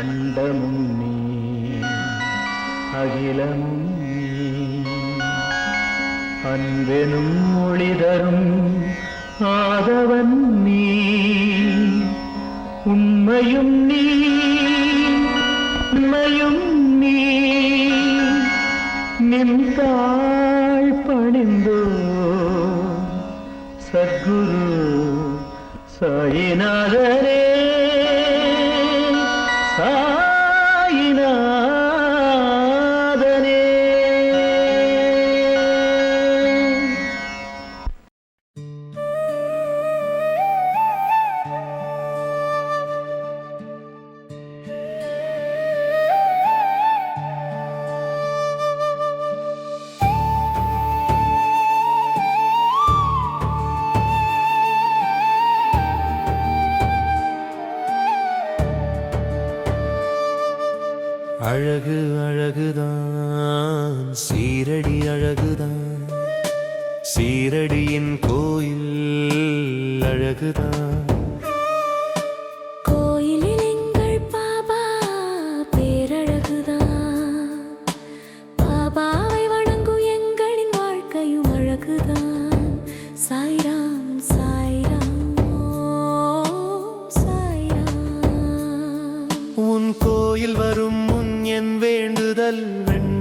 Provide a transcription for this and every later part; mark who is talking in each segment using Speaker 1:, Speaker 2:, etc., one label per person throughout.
Speaker 1: அண்டமும் நீ அகிலமும் அன்பெனும் மொழி ஆதவன் நீ உண்மையும் நீ உண்மையும் நீ. நின்றாள் பணிந்தோ சத்குரு சாயிநாதரே.
Speaker 2: அழகு அழகுதான் சீரடி அழகுதான். சீரடியின் கோயில் அழகுதான்.
Speaker 3: கோயிலில் எங்கள் பாபா பேரழகுதான். பாபாவை வணங்கும் எங்களின் வாழ்க்கையும் அழகுதான்.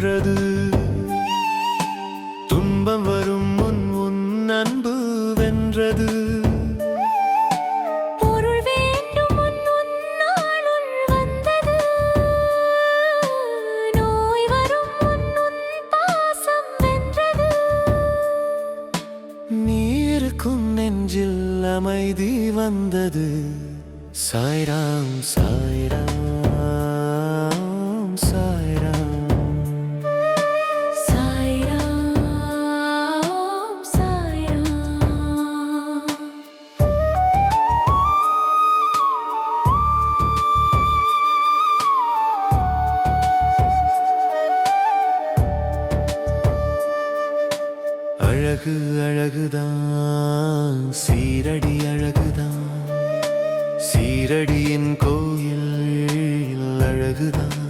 Speaker 2: வென்றது துன்பம் வரும் முன் உன் அன்பு வென்றது. நீருக்கும் நெஞ்சில் அமைதி வந்தது. சாய்ராம் சாய்ராம். அழகு அழகுதான் சீரடி அழகுதான். சீரடியின் கோயில் அழகுதான்.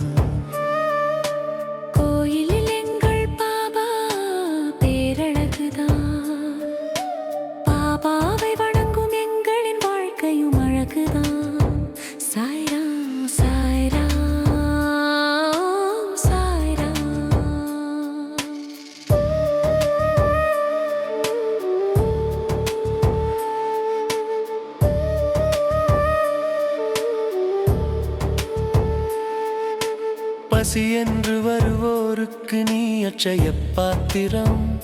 Speaker 2: பசி என்று வருவோருக்கு நீ அச்சய பாத்திரம்.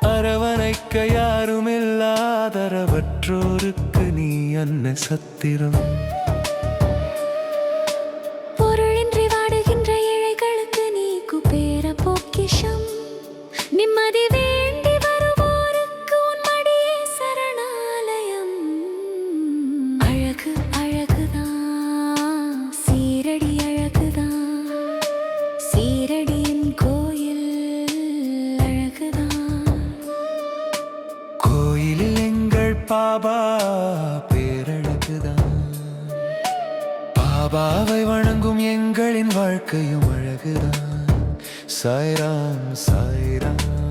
Speaker 2: அரவணைக்க யாருமில்லாதரவற்றோருக்கு நீ அன்ன சத்திரம். பாபா பேரழகுதான். பாபாவை வணங்கும் எங்களின் வாழ்க்கையும் அழகுதான். சாய்ராம் சாய்ராம்.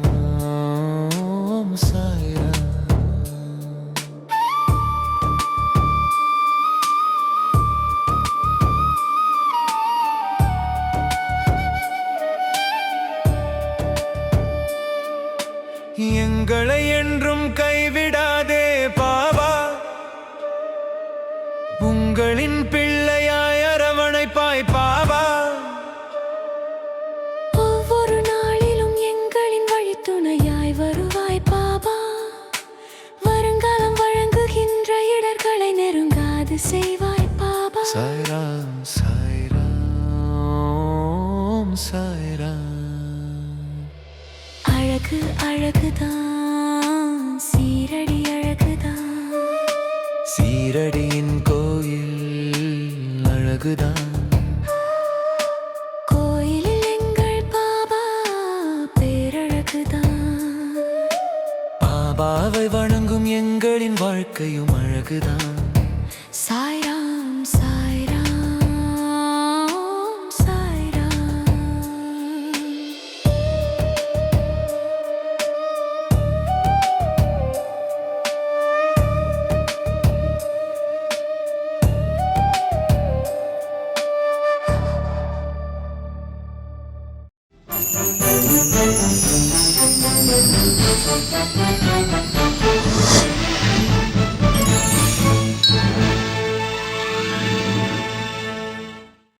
Speaker 2: உங்களின் பிள்ளையாய் அரவணைப்பாய் பாபா.
Speaker 3: ஒவ்வொரு நாளிலும் எங்களின் வழித்துணையாய் வருவாய் பாபா. வருங்காலம் வழங்குகின்ற இடர்களை நெருங்காது செய்வாய் பாபா.
Speaker 2: சாய்ராம் சாய்ராம் சாய்ராம்.
Speaker 3: அழகு அழகுதான். சீரடி அழகுதான்.
Speaker 2: சீரடியின் அழகுதான்
Speaker 3: கோயிலில் எங்கள் பாபா பேரழகுதான்.
Speaker 2: பாபாவை வணங்கும் எங்களின் வாழ்க்கையும் அழகுதான்.
Speaker 3: Sai Thank you.